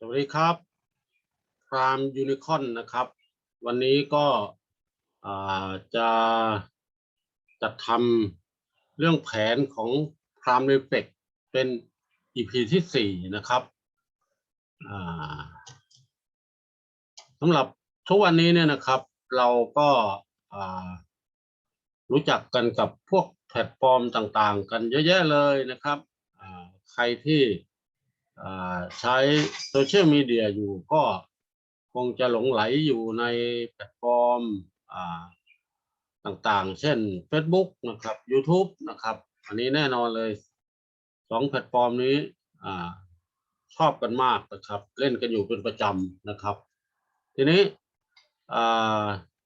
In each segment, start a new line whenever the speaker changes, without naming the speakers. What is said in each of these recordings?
สวัสดีครับพรามยูนิคอนนะครับ วันนี้ก็จะจัดทำเรื่องแผนของพรามเรเฟกเป็น EP ที่สี่นะครับสำหรับทุกวันนี้เนี่ยนะครับ เราก็รู้จักกันกับพวกแพลตฟอร์มต่างๆ กันเยอะแยะเลยนะครับใครที่ ใช้โซเชียลมีเดียอยู่ก็คงจะหลงไหลอยู่ในแพลตฟอร์มต่างๆ เช่น Facebook นะครับ YouTube นะครับ อันนี้แน่นอนเลยสองแพลตฟอร์มนี้อชอบกันมากนะครับ เล่นกันอยู่เป็นประจำนะครับ ทีนี้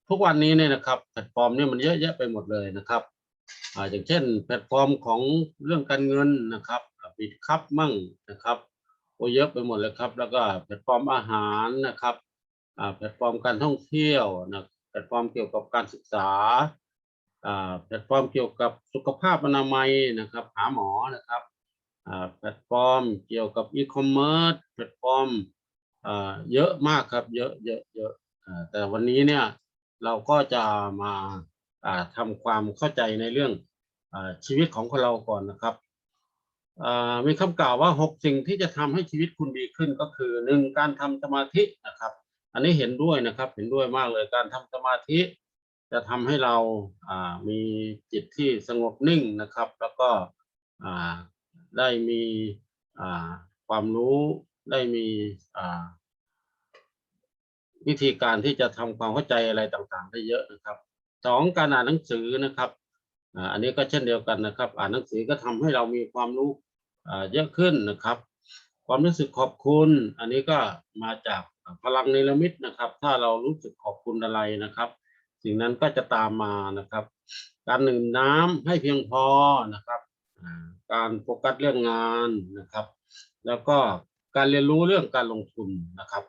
ทุกวันนี้เนี่ยนะครับ แพลตฟอร์มเนี่ยมันเยอะแยะไปหมดเลยนะครับออย่างเช่น แพลตฟอร์มของเรื่องการเงินนะครับบิตคัพมั่งนะครับ โอ้เยอะไปหมดเลยครับ แล้วก็แพลตฟอร์มอาหารนะครับแพลตฟอร์มการท่องเที่ยวนะแพลตฟอร์มเกี่ยวกับการศึกษาแพลตฟอร์มเกี่ยวกับสุขภาพอนามัยนะครับ หาหมอนะครับแพลตฟอร์มเกี่ยวกับอีคอมเมิร์ซแพลตฟอร์มเยอะมากครับ เยอะเยอะเยอะแต่วันนี้เนี่ยเราก็จะมาทำความเข้าใจในเรื่องอชีวิตของคนเราก่อนนะครับ มีคำกล่าวว่าหกสิ่งที่จะทำให้ชีวิตคุณดีขึ้นก็คือหนึ่งการทำสมาธินะครับ อันนี้เห็นด้วยนะครับ เห็นด้วยมากเลยการทำสมาธิ จะทำให้เรามีจิตที่สงบนิ่งนะครับ แล้วก็ได้มีความรู้ได้มีวิธีการที่จะทำความเข้าใจอะไรต่างๆ ได้เยอะนะครับสองการอ่านหนังสือนะครับ อันนี้ก็เช่นเดียวกันนะครับ อ่านหนังสือก็ทำให้เรามีความรู้เยอะขึ้นนะครับ ความรู้สึกขอบคุณ อันนี้ก็มาจากพลังเนรมิตนะครับ ถ้าเรารู้สึกขอบคุณอะไรนะครับ สิ่งนั้นก็จะตามมานะครับ การดื่มน้ำให้เพียงพอนะครับการโฟกัสเรื่องงานนะครับ แล้วก็การเรียนรู้เรื่องการลงทุนนะครับ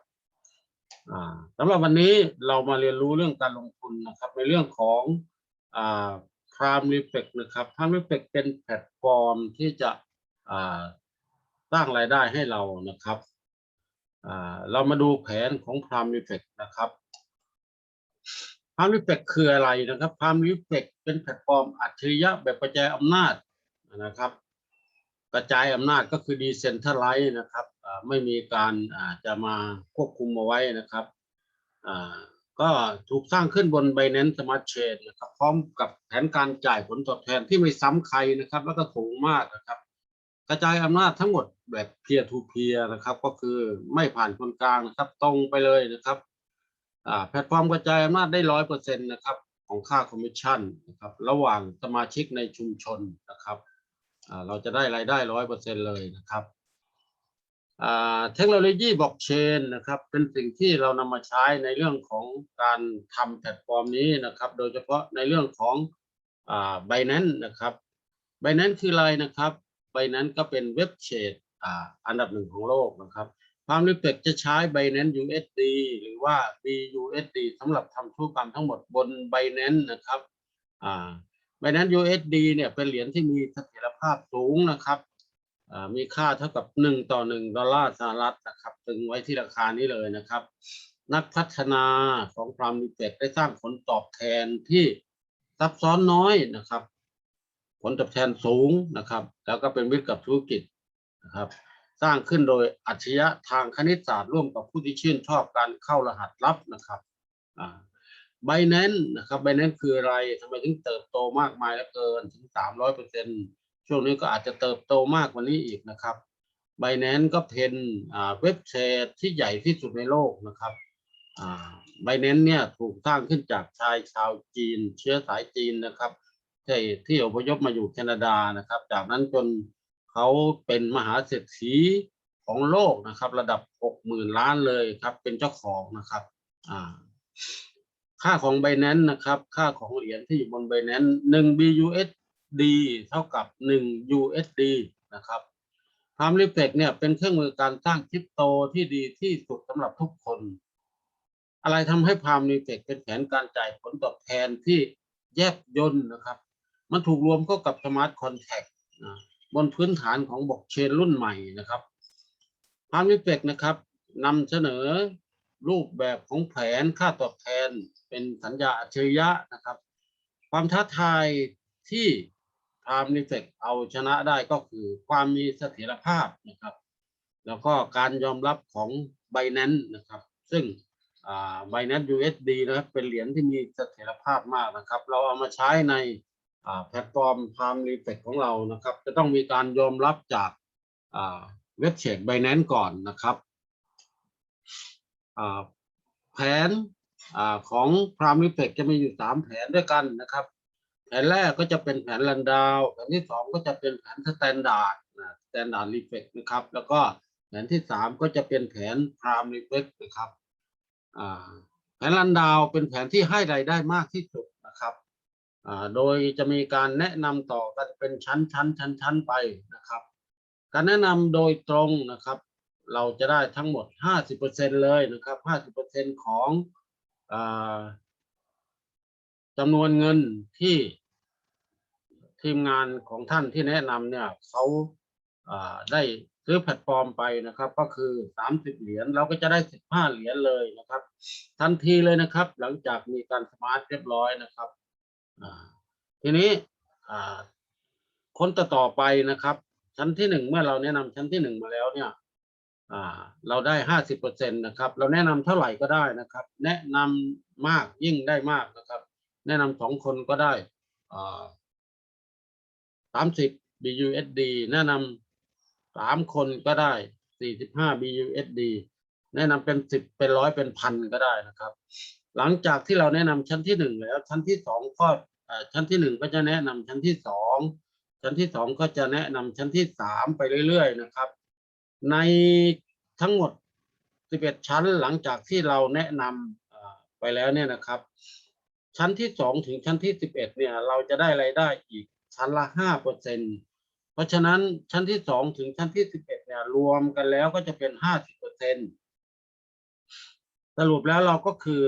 อ่าสำหรับวันนี้เรามาเรียนรู้เรื่องการลงทุนนะครับ ในเรื่องของ อ่า Prime Reflect นะครับ Prime Reflect เป็นแพลตฟอร์มที่จะสร้างรายได้ให้เรานะครับเรามาดูแผนของ Prime Reflect นะครับ Prime Reflect คืออะไรนะครับ Prime Reflect เป็นแพลตฟอร์มอัจฉริยะแบบกระจายอำนาจนะครับ กระจายอำนาจก็คือ Decentralize นะครับไม่มีการจะมาควบคุมเอาไว้นะครับ ก็ถูกสร้างขึ้นบน Binance Smart Chain นะครับพร้อมกับแผนการจ่ายผลตอบแทนที่ไม่ซ้ำใครนะครับ แล้วก็สูงมากนะครับ กระจายอำนาจทั้งหมดแบบ peer to peer นะครับ ก็คือไม่ผ่านคนกลางนะครับ ตรงไปเลยนะครับแพลตฟอร์มกระจายอำนาจได้ร้อยเปอร์เซ็นต์นะครับของค่าคอมมิชชั่นนะครับระหว่างสมาชิกในชุมชนนะครับเราจะได้รายได้ร้อยเปอร์เซ็นต์เลยนะครับ เทคโนโลยีบล็อกเชนนะครับเป็นสิ่งที่เรานำมาใช้ในเรื่องของการทำแพลตฟอร์มนี้นะครับ โดยเฉพาะในเรื่องของอ่า Binance นะครับ Binance คืออะไรนะครับ Binance ก็เป็นเว็บเชนอ่าอันดับหนึ่งของโลกนะครับความริเฟกจะใช้ Binance USD หรือว่า BUSD สำหรับทำธุรกรรมทั้งหมดบน Binance นะครับอ่า Binance USD เนี่ยเป็นเหรียญที่มีเสถียรภาพสูงนะครับ มีค่าเท่ากับหนึ่งต่อหนึ่งดอลลาร์สหรัฐนะครับตึงไว้ที่ราคานี้เลยนะครับ นักพัฒนาของพรามดิเฟกได้สร้างผลตอบแทนที่ซับซ้อนน้อยนะครับ ผลตอบแทนสูงนะครับ แล้วก็เป็นมิตรกับธุรกิจนะครับ สร้างขึ้นโดยอัจฉริยะทางคณิตศาสตร์ร่วมกับผู้ที่ชื่นชอบการเข้ารหัสลับนะครับอ่าไบแนนนะครับไบแนนคืออะไรทำไมถึงเติบโตมากมายเหลือเกินถึงสามร้อยเปอร์เซ็นต์ ช่วงนี้ก็อาจจะเติบโตมากกว่านี้อีกนะครับไบแนนก็เป็นเว็บแชร์ที่ใหญ่ที่สุดในโลกนะครับอ่าไบแนนเนี่ยถูกสร้างขึ้นจากชายชาวจีน เชื้อสายจีนนะครับที่ที่อพยพมาอยู่แคนาดานะครับ จากนั้นจนเขาเป็นมหาเศรษฐีของโลกนะครับ ระดับหกหมื่นล้านเลยครับ เป็นเจ้าของนะครับค่าของ Binance นะครับ ค่าของเหรียญที่อยู่บน Binance 1 BUSD เท่ากับ 1 USD นะครับ Palm Reflect เนี่ยเป็นเครื่องมือการสร้างคริปโตที่ดีที่สุดสำหรับทุกคน อะไรทำให้ Palm Reflect เป็นแผนการจ่ายผลตอบแทนที่แยบยนนะครับ มันถูกรวมเข้ากับ Smart Contract นะบนพื้นฐานของบล็อกเชนรุ่นใหม่นะครับ Palm Reflect นะครับนำเสนอรูปแบบของแผนค่าตอบแทนเป็นสัญญาอัจฉริยะนะครับ ความท้าทายที่ พามนิเฟกเอาชนะได้ก็คือความมีเสถียรภาพนะครับ แล้วก็การยอมรับของ b i n a n c e นะครับ ซึ่งอ่า b i n a n c e USD นะครับเป็นเหรียญที่มีเสถียรภาพมากนะครับ เราเอามาใช้ในแพลตฟอร์ม Palm Reflect ของเรานะครับ จะต้องมีการยอมรับจากเว็บเชด b i n a n c e ก่อนนะครับแผนอของ Palm Reflect จะมีอยู่สามแผนด้วยกันนะครับ แผนแรกก็จะเป็นแผนลันดาวแผนที่สองก็จะเป็นแผนสแตนดาร์ดสแตนดาร์ดรีเฟกนะครับ แล้วก็แผนที่สามก็จะเป็นแผนพรามรีเฟกนะครับแผนลันดาวเป็นแผนที่ให้รายได้มากที่สุดนะครับโดยจะมีการแนะนำต่อกันเป็นชั้นชั้นชั้นชั้นไปนะครับ การแนะนำโดยตรงนะครับ เราจะได้ทั้งหมด 50%เลยนะครับ 50%ของอจำนวนเงินที่ ทีมงานของท่านที่แนะนำเนี่ยเขาได้ซื้อแพลตฟอร์มไปนะครับ ก็คือสามสิบเหรียญเราก็จะได้สิบห้าเหรียญเลยนะครับ ทันทีเลยนะครับ หลังจากมีการสมาร์ทเรียบร้อยนะครับทีนี้คนต่อต่อไปนะครับ ชั้นที่หนึ่งเมื่อเราแนะนำชั้นที่หนึ่งมาแล้วเนี่ยเราได้ห้าสิบเปอร์เซ็นตนะครับ เราแนะนำเท่าไหร่ก็ได้นะครับ แนะนำมากยิ่งได้มากนะครับ แนะนำสองคนก็ได้ สามสิบ BUSD แนะนำสามคนก็ได้สี่สิบห้า BUSD แนะนำเป็นสิบเป็นร้อยเป็นพันก็ได้นะครับ หลังจากที่เราแนะนำชั้นที่หนึ่งแล้ว ชั้นที่สองก็ชั้นที่หนึ่งก็จะแนะนำชั้นที่สองชั้นที่สองก็จะแนะนำชั้นที่สามไปเรื่อยๆนะครับ ในทั้งหมด 11 ชั้นหลังจากที่เราแนะนำไปแล้วเนี่ยนะครับ ชั้นที่สองถึงชั้นที่สิบเอ็ดเนี่ย เราจะได้รายได้อีก ชั้นละห้าเปอร์เซ็นเพราะฉะนั้นชั้นที่สองถึงชั้นที่สิบเอ็ดเนี่ยรวมกันแล้วก็จะเป็นห้าสิบเปอร์เซ็นสรุปแล้วเราก็คือ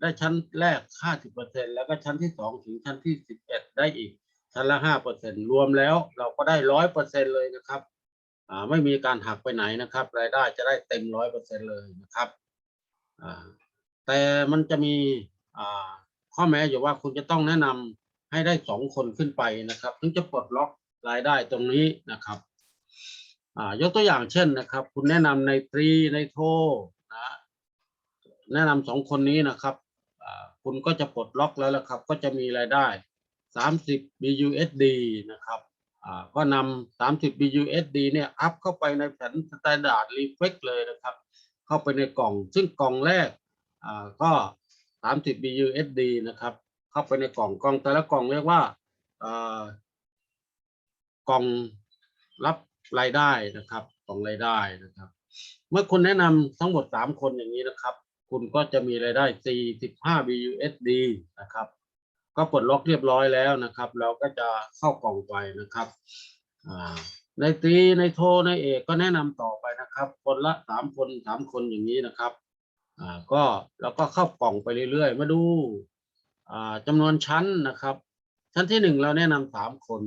ได้ชั้นแรกห้าสิบเปอร์เซ็นแล้วก็ชั้นที่สองถึงชั้นที่สิบเอ็ดได้อีก ชั้นละห้าเปอร์เซ็นรวมแล้วเราก็ได้ร้อยเปอร์เซ็นเลยนะครับอ่าไม่มีการหักไปไหนนะครับรายได้จะได้เต็มร้อยเปอร์เซ็นเลยนะครับอ่าแต่มันจะมีอ่าข้อแม้อยู่ว่าคุณจะต้องแนะนำ ให้ได้สองคนขึ้นไปนะครับ ถึงจะปลดล็อกรายได้ตรงนี้นะครับยกตัวอย่างเช่นนะครับ คุณแนะนำในตรีในโทนะแนะนำสองคนนี้นะครับคุณก็จะปลดล็อกแล้วละครับ ก็จะมีรายได้สามสิบ BUSD นะครับก็นำ30 BUSD เนี่ยอัพเข้าไปในแผน Standard Reflect เลยนะครับ เข้าไปในกล่อง ซึ่งกล่องแรกอ่าก็ 30 BUSD นะครับ เข้าไปในกล่องกล่องแต่ละกล่องเรียกว่าอ่ากล่องรับรายได้นะครับกล่องรายได้นะครับ เมื่อคุณแนะนำทั้งหมด 3 คนอย่างนี้นะครับ คุณก็จะมีรายได้ 45 BUSD นะครับก็ปลดล็อกเรียบร้อยแล้วนะครับ เราก็จะเข้ากล่องไปนะครับในตีในโทในเอกก็แนะนำต่อไปนะครับ คนละสามคนสามคนอย่างนี้นะครับ อ่าก็เราก็เข้ากล่องไปเรื่อยๆ มาดู จำนวนชั้นนะครับ ชั้นที่หนึ่งเราแนะนำสามคน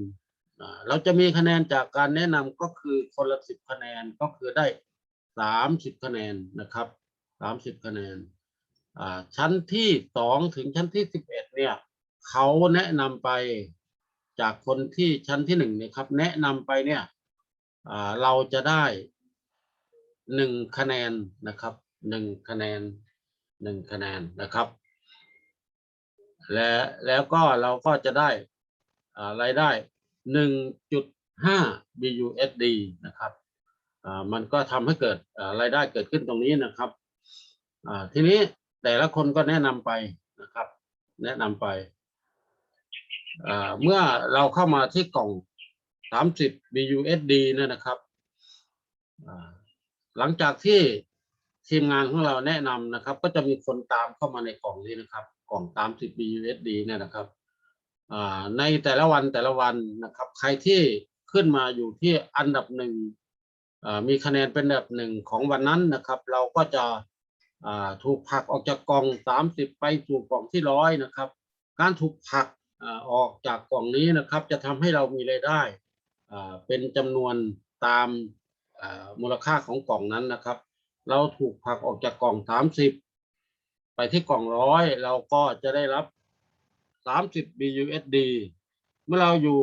เราจะมีคะแนนจากการแนะนำก็คือคนละสิบคะแนนก็คือได้สามสิบคะแนนนะครับสามสิบคะแนนชั้นที่สองถึงชั้นที่สิบเอ็ดเนี่ยเขาแนะนำไปจากคนที่ชั้นที่หนึ่งเนี่ยครับ แนะนำไปเนี่ยเราจะได้หนึ่งคะแนนนะครับหนึ่งคะแนนหนึ่งคะแนนนะครับ และแล้วก็เราก็จะได้รายได้หนึ่งจุดห้า BUSD นะครับมันก็ทำให้เกิดรายได้เกิดขึ้นตรงนี้นะครับทีนี้แต่ละคนก็แนะนำไปนะครับ แนะนำไปเมื่อเราเข้ามาที่กล่อง 30 BUSD เนี่ยนะครับหลังจากที่ทีมงานของเราแนะนำนะครับ ก็จะมีคนตามเข้ามาในกล่องนี้นะครับ กล่อง30 BUSD เนี่ยนะครับในแต่ละวันแต่ละวันนะครับ ใครที่ขึ้นมาอยู่ที่อันดับหนึ่งมีคะแนนเป็นอันดับหนึ่งของวันนั้นนะครับ เราก็จะถูกผลักออกจากกล่อง 30 ไปสู่กล่องที่ร้อยนะครับ การถูกผลักออกจากกล่องนี้นะครับ จะทำให้เรามีรายได้เป็นจำนวนตามมูลค่าของกล่องนั้นนะครับ เราถูกผลักออกจากกล่องสามสิบ ไปที่กล่องร้อยเราก็จะได้รับสามสิบ BUSD เมื่อเราอยู่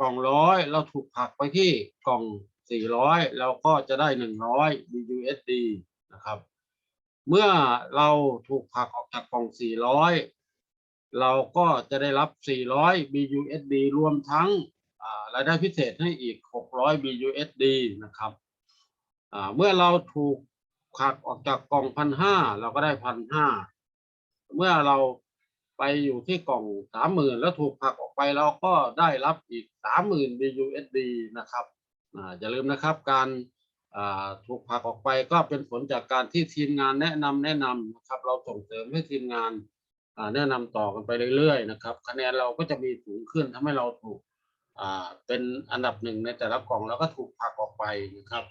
กล่องร้อยเราถูกผลักไปที่กล่องสี่ร้อยเราก็จะได้หนึ่งร้อย BUSD นะครับ เมื่อเราถูกผลักออกจากกล่องสี่ร้อยเราก็จะได้รับ 400 BUSD รวมทั้งรายได้พิเศษให้อีก 600 BUSD นะครับ เมื่อเราถูก ผลักออกจากกล่องพันห้าเราก็ได้พันห้าเมื่อเราไปอยู่ที่กล่องสามหมื่นแล้วถูกผักออกไปเราก็ได้รับอีกสามหมื่น BUSD นะครับอย่าลืมนะครับการถูกผักออกไปก็เป็นผลจากการที่ทีมงานแนะนำแนะนำนะครับ เราส่งเสริมให้ทีมงานแนะนำต่อกันไปเรื่อยๆนะครับ คะแนนเราก็จะมีสูงขึ้นทำให้เราถูกเป็นอันดับหนึ่งในแต่ละกล่องแล้วก็ถูกผักออกไปนะครับ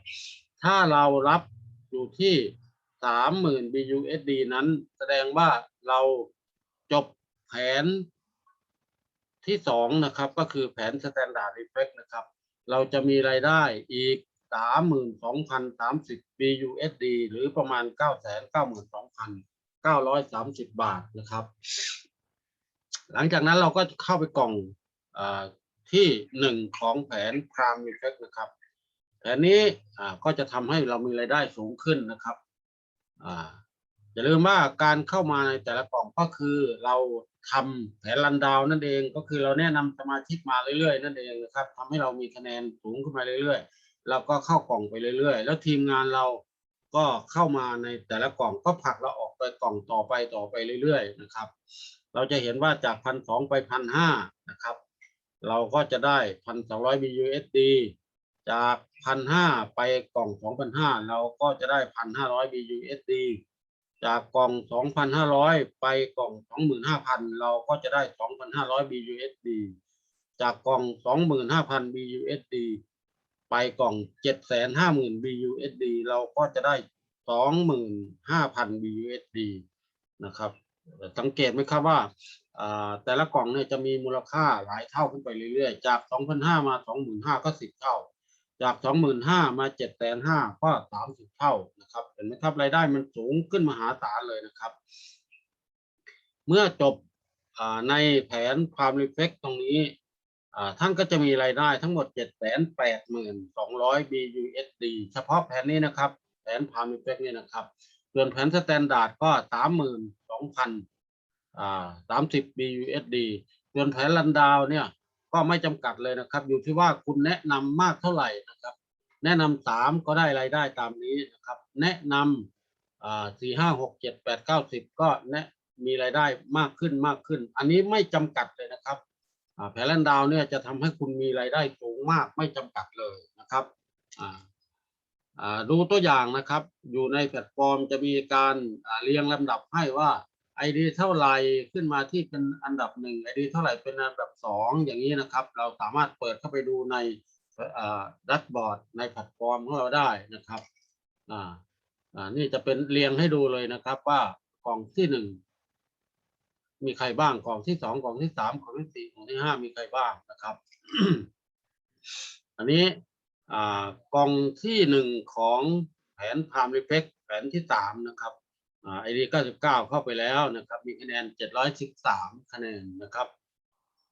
ถ้าเรารับ อยู่ที่สามหมื่น BUSD นั้น แสดงว่าเราจบแผนที่สองนะครับ ก็คือแผน Standard Effect นะครับ เราจะมีรายได้อีกสามหมื่นสองพันสามสิบ BUSD หรือประมาณเก้าแสนเก้าหมื่นสองพันเก้าร้อยสามสิบบาทนะครับ หลังจากนั้นเราก็เข้าไปกล่องอาที่หนึ่งของแผน Prime Effect นะครับ แผนนี้ก็จะทำให้เรามีรายได้สูงขึ้นนะครับอย่าลืมว่าการเข้ามาในแต่ละกล่องก็คือเราทำแผนรันดาวน์นั่นเองก็คือเราแนะนำสมาชิกมาเรื่อยๆ นั่นเองนะครับทำให้เรามีคะแนนสูงขึ้นมาเรื่อยๆ เราก็เข้ากล่องไปเรื่อยๆ แล้วทีมงานเราก็เข้ามาในแต่ละกล่องก็ผลักเราออกไปกล่องต่อไปต่อไปเรื่อยๆนะครับ เราจะเห็นว่าจากพันสองไปพันห้านะครับ เราก็จะได้พันสองร้อย BUSD จากพันห้าไปกล่องสองพันห้าเราก็จะได้พันห้าร้อย BUSD จากกล่องสองพันห้าร้อยไปกล่องสองหมื่นห้าพันเราก็จะได้สองพันห้าร้อย BUSD จากกล่องสองหมื่นห้าพัน BUSD ไปกล่องเจ็ดแสนห้าหมื่น BUSD เราก็จะได้สองหมื่นห้าพัน BUSD นะครับ สังเกตไหมครับว่าอ่าแต่ละกล่องเนี่ยจะมีมูลค่าหลายเท่าขึ้นไปเรื่อยๆ จาก 2,500 มา 25,000 ก็ 10 เท่า จาก25,000มา7,500ก็30เท่านะครับเห็นไหมครับรายได้มันสูงขึ้นมหาศาลเลยนะครับ เมื่อจบในแผนความรีเฟกตรงนี้ท่านก็จะมีรายได้ทั้งหมด 782,200 BUSD เฉพาะแผนนี้นะครับ แผนความรีเฟกนี่นะครับ ส่วนแผนสแตนดาร์ดก็สามหมื่นสองพันสามสิบ BUSD ส่วนแผนลันดาวเนี่ย ก็ไม่จำกัดเลยนะครับ อยู่ที่ว่าคุณแนะนำมากเท่าไหร่นะครับ แนะนำสามก็ได้รายได้ตามนี้นะครับ แนะนำสี่ห้าหกเจ็ดแปดเก้าสิบก็แนะมีรายได้มากขึ้นมากขึ้น อันนี้ไม่จำกัดเลยนะครับแผนลันดาวเนี่ยจะทำให้คุณมีรายได้สูงมากไม่จำกัดเลยนะครับดูตัวอย่างนะครับ อยู่ในแพลตฟอร์มจะมีการเรียงลำดับให้ว่า ID เท่าไหร่ขึ้นมาที่เป็นอันดับหนึ่ง ID เท่าไหร่เป็นอันดับสองอย่างนี้นะครับ เราสามารถเปิดเข้าไปดูในดัชบอร์ดในแพลตฟอร์มของเราได้นะครับอ่าอ่านี่จะเป็นเรียงให้ดูเลยนะครับ ว่ากล่องที่หนึ่งมีใครบ้างกล่องที่สองกล่องที่สามกล่องที่สี่กล่องที่ห้ามีใครบ้างนะครับ อันนี้อ่ากล่องที่หนึ่งของแผนพามรีเฟกแผนที่สามนะครับ ไอดีเก้าสิบเก้าเข้าไปแล้วนะครับ มีคะแนนเจ็ดร้อยสิบสามคะแนนนะครับ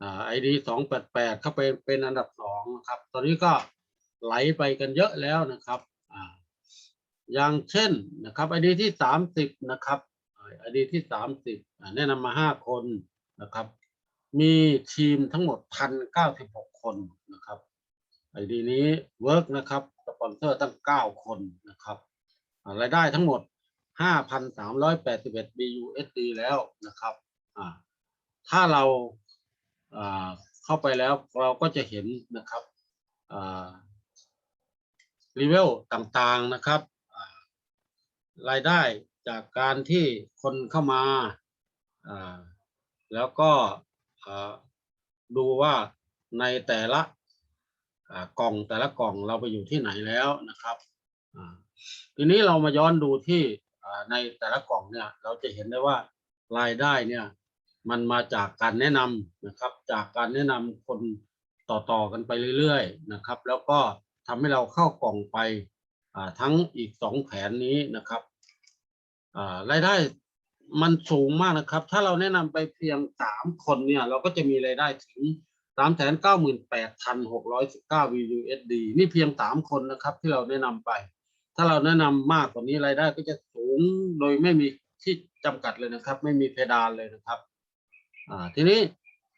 อ่าไอดีสองแปดแปดเข้าไปเป็นอันดับสองนะครับ ตอนนี้ก็ไหลไปกันเยอะแล้วนะครับอ่าอย่างเช่นนะครับไอดีที่สามสิบนะครับไอดีที่สามสิบแนะนำมาห้าคนนะครับ มีทีมทั้งหมดพันเก้าสิบหกคนนะครับไอดีนี้เวิร์กนะครับสปอนเซอร์ตั้ง9คนนะครับรายได้ทั้งหมด 5,381 BUSD แล้วนะครับถ้าเราเข้าไปแล้วเราก็จะเห็นนะครับรีเวลต่างๆนะครับรายได้จากการที่คนเข้ามาแล้วก็ดูว่าในแต่ละกล่องแต่ละกล่องเราไปอยู่ที่ไหนแล้วนะครับทีนี้เรามาย้อนดูที่ ในแต่ละกล่องเนี่ยเราจะเห็นได้ว่ารายได้เนี่ยมันมาจากการแนะนำนะครับ จากการแนะนำคนต่อๆกันไปเรื่อยๆนะครับ แล้วก็ทำให้เราเข้ากล่องไปทั้งอีกสองแผนนี้นะครับรายได้มันสูงมากนะครับ ถ้าเราแนะนำไปเพียงสามคนเนี่ยเราก็จะมีรายได้ถึงสามแสนเก้าหมื่นแปดพันหกร้อยสิบเก้า VUSD นี่เพียงสามคนนะครับที่เราแนะนำไป ถ้าเราแนะนำมากกว่านี้รายได้ก็จะสูงโดยไม่มีที่จำกัดเลยนะครับ ไม่มีเพดานเลยนะครับ อ่าทีนี้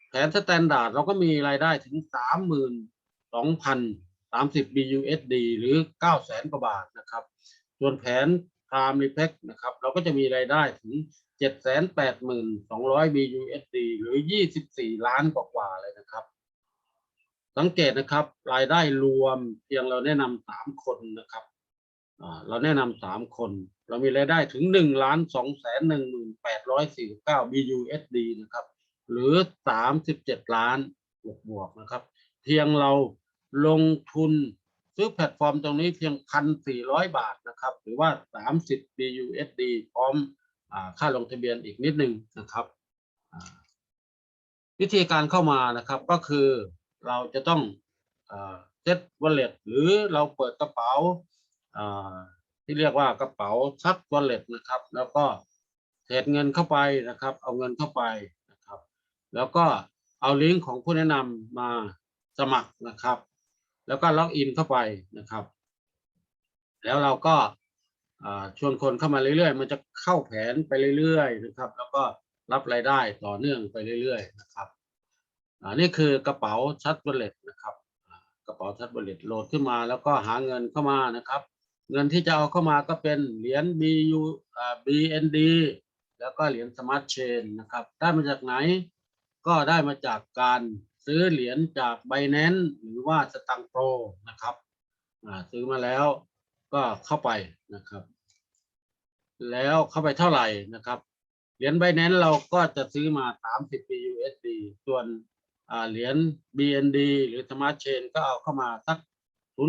แผนสแตนดาร์ดเราก็มีรายได้ถึงสามหมื่นสองพันสามสิบ BUSD หรือเก้าแสนกว่าบาทนะครับ ส่วนแผน Prime Reflect นะครับ เราก็จะมีรายได้ถึงเจ็ดแสนแปดหมื่นสองร้อย BUSD หรือยี่สิบสี่ล้านกว่าๆเลยนะครับสังเกตนะครับรายได้รวมเพียงเราแนะนำสามคนนะครับ เราแนะนำสามคน เรามีรายได้ถึงหนึ่งล้านสองแสนหนึ่งหมื่นแปดร้อยสี่สิบเก้า BUSD นะครับ หรือสามสิบเจ็ดล้านบวกบวกนะครับ เพียงเราลงทุนซื้อแพลตฟอร์มตรงนี้เพียงพันสี่ร้อยบาทนะครับ หรือว่าสามสิบ BUSD พร้อมค่าลงทะเบียนอีกนิดนึงนะครับวิธีการเข้ามานะครับก็คือเราจะต้องเซ็ตวอลเล็ตหรือเราเปิดกระเป๋า ที่เรียกว่ากระเป๋าซับวอลเล็ตนะครับ แล้วก็เทรดเงินเข้าไปนะครับ เอาเงินเข้าไปนะครับ แล้วก็เอาลิงก์ของผู้แนะนำมาสมัครนะครับ แล้วก็ล็อกอินเข้าไปนะครับ แล้วเราก็ชวนคนเข้ามาเรื่อยๆ มันจะเข้าแผนไปเรื่อยๆนะครับ แล้วก็รับรายได้ต่อเนื่องไปเรื่อยๆนะครับอ่านี่คือกระเป๋าชัดวอลเล็ตนะครับ กระเป๋าชัดวอลเล็ตโหลดขึ้นมาแล้วก็หาเงินเข้ามานะครับ เงินที่จะเอาเข้ามาก็เป็นเหรียญ BU อ่า BND แล้วก็เหรียญสมาร์ทเชนนะครับได้มาจากไหน ก็ได้มาจากการซื้อเหรียญจาก b บ n a n c e หรือว่าสตังโปรนะครับซื้อมาแล้วก็เข้าไปนะครับ แล้วเข้าไปเท่าไหร่นะครับ เหรียญ b บ n a n c e เราก็จะซื้อมา 30 BUSD ส่วนอ่าเหรียญ BND หรือ Smart Chain ก็เอาเข้ามาสัก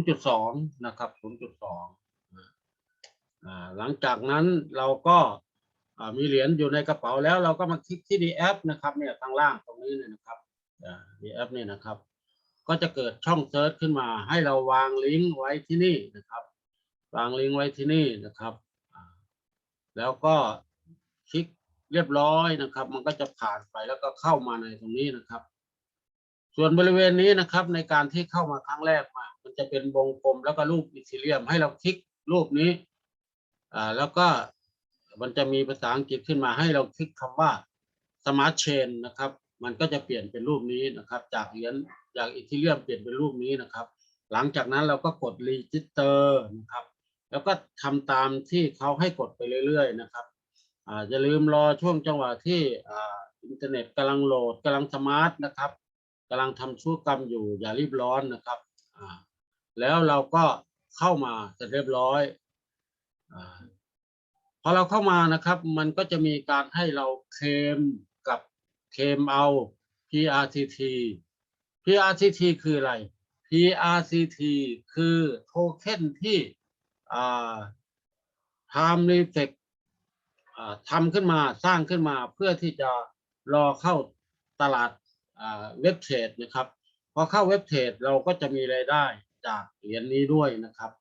0.2 นะครับ 0.2อ่า หลังจากนั้นเราก็มีเหรียญอยู่ในกระเป๋าแล้วเราก็มาคลิกที่ D app นะครับเนี่ยข้างล่างตรงนี้เนี่ยนะครับอ่า D app เนี่ยนะครับ ก็จะเกิดช่องเซิร์ชขึ้นมา ให้เราวางลิงก์ไว้ที่นี่นะครับ วางลิงก์ไว้ที่นี่นะครับ แล้วก็คลิกเรียบร้อยนะครับ มันก็จะผ่านไปแล้วก็เข้ามาในตรงนี้นะครับ ส่วนบริเวณนี้นะครับในการที่เข้ามาครั้งแรกมา มันจะเป็นวงกลมแล้วก็รูปอิสิเลียมให้เราคลิกรูปนี้ อ่าแล้วก็มันจะมีภาษาอังกฤษขึ้นมาให้เราคลิกคำว่า Smart Chain นะครับ มันก็จะเปลี่ยนเป็นรูปนี้นะครับ จากเหรียญจากอีทิเลียมเปลี่ยนเป็นรูปนี้นะครับ หลังจากนั้นเราก็กด Register นะครับ แล้วก็ทำตามที่เขาให้กดไปเรื่อยๆ นะครับอ่าอย่าลืมรอช่วงจังหวะที่อ่าอินเทอร์เน็ตกำลังโหลดกำลังสมาร์ทนะครับกำลังทำธุรกรรมอยู่อย่ารีบร้อนนะครับอ่าแล้วเราก็เข้ามาเสร็จเรียบร้อย พอเราเข้ามานะครับ มันก็จะมีการให้เราเคลมกับเคลมเอา PRCT PRCT คืออะไร PRCT คือโทเค็นที่อ่า Time Reset ทำขึ้นมาสร้างขึ้นมาเพื่อที่จะรอเข้าตลาดเว็บเทรดนะครับพอเข้าเว็บเทรดเราก็จะมีรายได้จากเหรียญนี้ด้วยนะครับ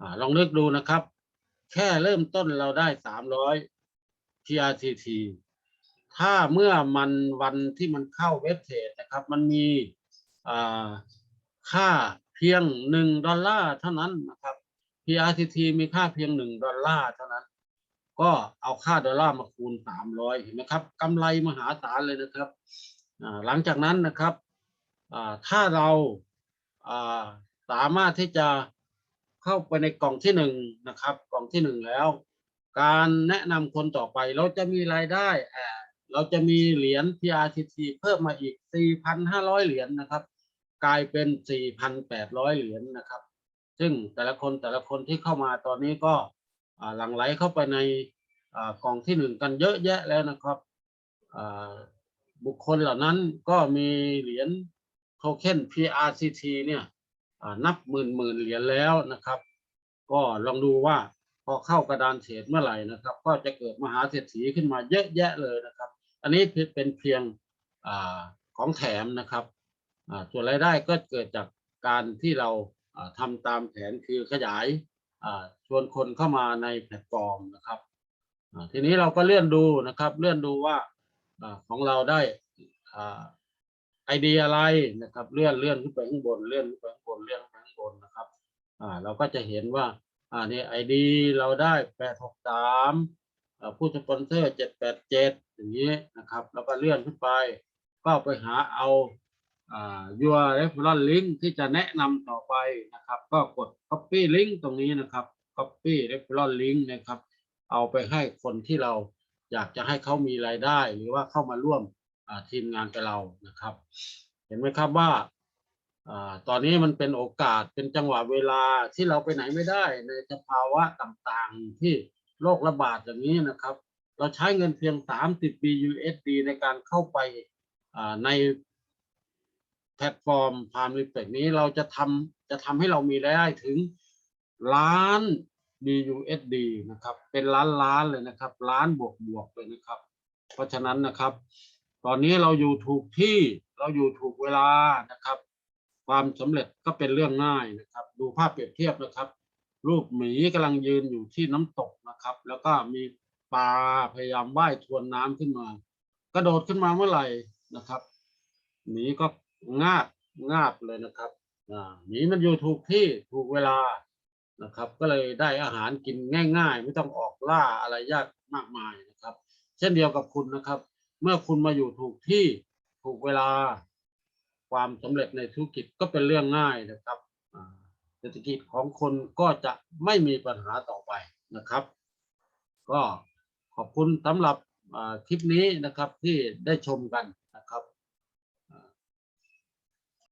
อลองเลือกดูนะครับ แค่เริ่มต้นเราได้สามร้อย PRTT ถ้าเมื่อมันวันที่มันเข้าเว็บเทรดนะครับ มันมีค่าเพียงหนึ่งดอลลาร์เท่านั้นนะครับ PRTT มีค่าเพียงหนึ่งดอลลาร์เท่านั้น ก็เอาค่าดอลลาร์มาคูณสามร้อยเห็นไหมครับกำไรมหาศาลเลยนะครับหลังจากนั้นนะครับถ้าเราสามารถที่จะ เข้าไปในกล่องที่หนึ่งนะครับ กล่องที่หนึ่งแล้ว การแนะนำคนต่อไปเราจะมีรายได้เอ่อเราจะมีเหรียญ PRTT เพิ่มมาอีก 4,500 เหรียญนะครับ กลายเป็น 4,800 เหรียญนะครับ ซึ่งแต่ละคนแต่ละคนที่เข้ามาตอนนี้ก็หลั่งไหลเข้าไปในกล่องที่หนึ่งกันเยอะแยะแล้วนะครับบุคคลเหล่านั้นก็มีเหรียญโทเค็น PRCT เนี่ย นับหมื่นหมื่นเหรียญแล้วนะครับ ก็ลองดูว่าพอเข้ากระดานเทรดเมื่อไหร่นะครับ ก็จะเกิดมหาเศรษฐีขึ้นมาเยอะแยะเลยนะครับ อันนี้เป็นเพียงอของแถมนะครับส่วนรายได้ก็เกิดจากการที่เราอ่าทำตามแผนคือขยายชวนคนเข้ามาในแพลตฟอร์มนะครับทีนี้เราก็เลื่อนดูนะครับ เลื่อนดูว่าอของเราได้ ไอเดียอะไรนะครับ เลื่อนเลื่อนขึ้นไปข้างบนเลื่อนขึ้นไปข้างบนเลื่อนขึ้นไปข้างบนนะครับ อ่า เราก็จะเห็นว่า อ่านี่ไอดีเราได้แปดหกสามผู้สปอนเซอร์เจ็ดแปดเจ็ดอย่างนี้นะครับ แล้วก็เลื่อนขึ้นไป ก็ไปหาเอาอ่า your referral link ที่จะแนะนำต่อไปนะครับ ก็กด copy link ตรงนี้นะครับ copy referral link นะครับ เอาไปให้คนที่เราอยากจะให้เขามีรายได้ หรือว่าเข้ามาร่วม ทีมงานกับเรานะครับ เห็นไหมครับว่าอตอนนี้มันเป็นโอกาสเป็นจังหวะเวลาที่เราไปไหนไม่ได้ในสภาวะต่างๆที่โรคระบาดอย่างนี้นะครับ เราใช้เงินเพียง 30 BUSD ในการเข้าไปในแพลตฟอร์มพามรีเฟกนี้เราจะทำจะทำให้เรามีรายได้ถึงล้าน BUSD นะครับ เป็นล้านล้านเลยนะครับ ล้านบวกบวกเลยนะครับ เพราะฉะนั้นนะครับ ตอนนี้เราอยู่ถูกที่เราอยู่ถูกเวลานะครับ ความสำเร็จก็เป็นเรื่องง่ายนะครับ ดูภาพเปรียบเทียบนะครับ รูปหมีกำลังยืนอยู่ที่น้ำตกนะครับ แล้วก็มีปลาพยายามว่ายทวนน้ำขึ้นมา กระโดดขึ้นมาเมื่อไหร่นะครับหมีก็งาบงาบเลยนะครับหมีมันอยู่ถูกที่ถูกเวลานะครับ ก็เลยได้อาหารกินง่าย ๆ ไม่ต้องออกล่าอะไรยากมากมายนะครับ เช่นเดียวกับคุณนะครับ เมื่อคุณมาอยู่ถูกที่ถูกเวลา ความสำเร็จในธุรกิจก็เป็นเรื่องง่ายนะครับเศรษฐกิจของคนก็จะไม่มีปัญหาต่อไปนะครับ ก็ขอบคุณสำหรับคลิปนี้นะครับที่ได้ชมกัน